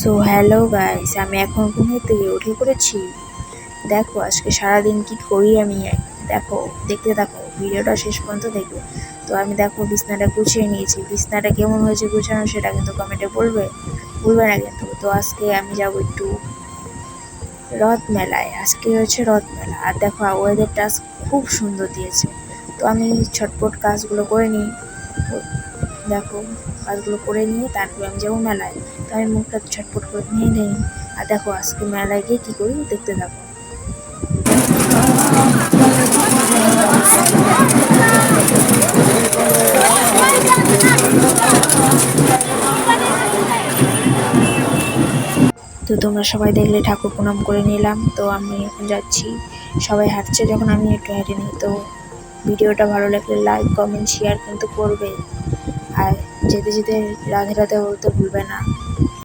So hello guys আমি এখন ঘুম থেকে উঠে পড়েছি। দেখো, আজকে সারাদিন কি করি আমি? দেখো, দেখতে থাকো, ভিডিওটা শেষ পর্যন্ত দেখবে তো আমি দেখো, বিছনাটা গুছিয়ে নিয়েছি। বিছনাটা কেমন হয়েছে গুছানো সেটা কিন্তু কমেন্টে বলবে বলবে না কিন্তু। তো আজকে আমি যাব একটু রথ মেলায় আজকে হচ্ছে রথ মেলা আর দেখো ওয়েদারটা খুব সুন্দর দিয়েছে। তো আমি ছটপট কাজগুলো করে নিই। দেখো, কাজগুলো করে নিয়ে তারপরে আমি যাব মেলায়। তো আমি মুখটা ছটপট করে নিয়ে নেই। আর দেখো, আজকে মেলায় গিয়ে কী করি দেখতে থাকো তো তোমরা সবাই দেখলে ঠাকুর প্রণাম করে নিলাম। তো আমি এখন যাচ্ছি। সবাই হাঁটছে যখন, আমি একটু হেঁটে নিই। তো ভিডিওটা ভালো লাগলে লাইক কমেন্ট শেয়ার কিন্তু করবে। আর যেতে যেতে রাধে রাধে বলতে ভুলবে না।